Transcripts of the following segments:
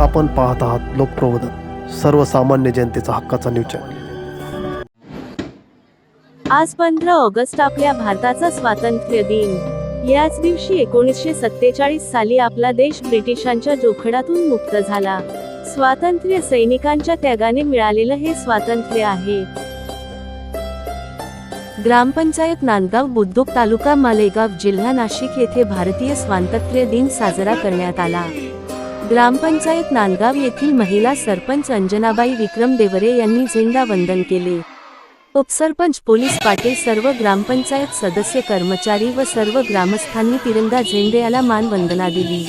आपण पाहत आहात लोकप्रबोधन सर्वसामान्य जनतेचा हक्काचा न्यूज चॅनल आज पंधरा ऑगस्ट आपल्या भारताचा स्वातंत्र्य दिन. याच दिवशी एकोणीसशे सत्तेचाळीस साली आपला देश ब्रिटिशांच्या जोखडातून मुक्त झाला. स्वातंत्र्य सैनिकांच्या त्यागाने मिळालेलं हे स्वातंत्र्य आहे. ग्रामपंचायत नांदगाव बुद्रुक तालुका मालेगाव जिल्हा नाशिक येथे भारतीय स्वातंत्र्य दिन साजरा करण्यात आला. ग्रामपंचायत नांदगाव येथील महिला सरपंच अंजनाबाई विक्रम देवरे यांनी झेंडा वंदन केले. उपसरपंच पोलीस पाटील सर्व ग्रामपंचायत सदस्य कर्मचारी व सर्व ग्रामस्थांनी तिरंगा झेंड्याला मानवंदना दिली.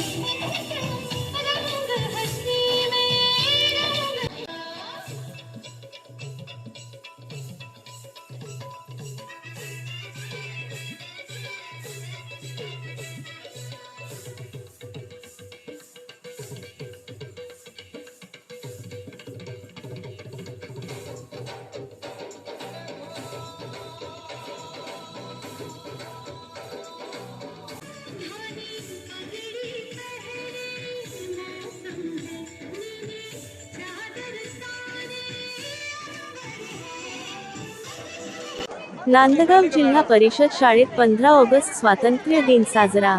नांदगाव जिल्हा परिषद शाळेत पंधरा ऑगस्ट स्वातंत्र्य दिन साजरा.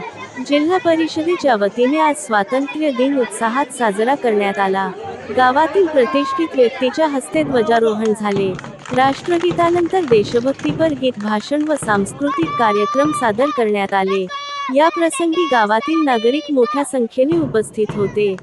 जिल्हा परिषदेच्या वतीने आज स्वातंत्र्य दिन उत्साहात साजरा करण्यात आला. गावातील प्रतिष्ठित व्यक्तीच्या हस्ते ध्वजारोहण झाले. राष्ट्रगीतानंतर देशभक्तीपर गीत भाषण व सांस्कृतिक कार्यक्रम सादर करण्यात आले. या प्रसंगी गावातील नागरिक मोठ्या संख्येने उपस्थित होते.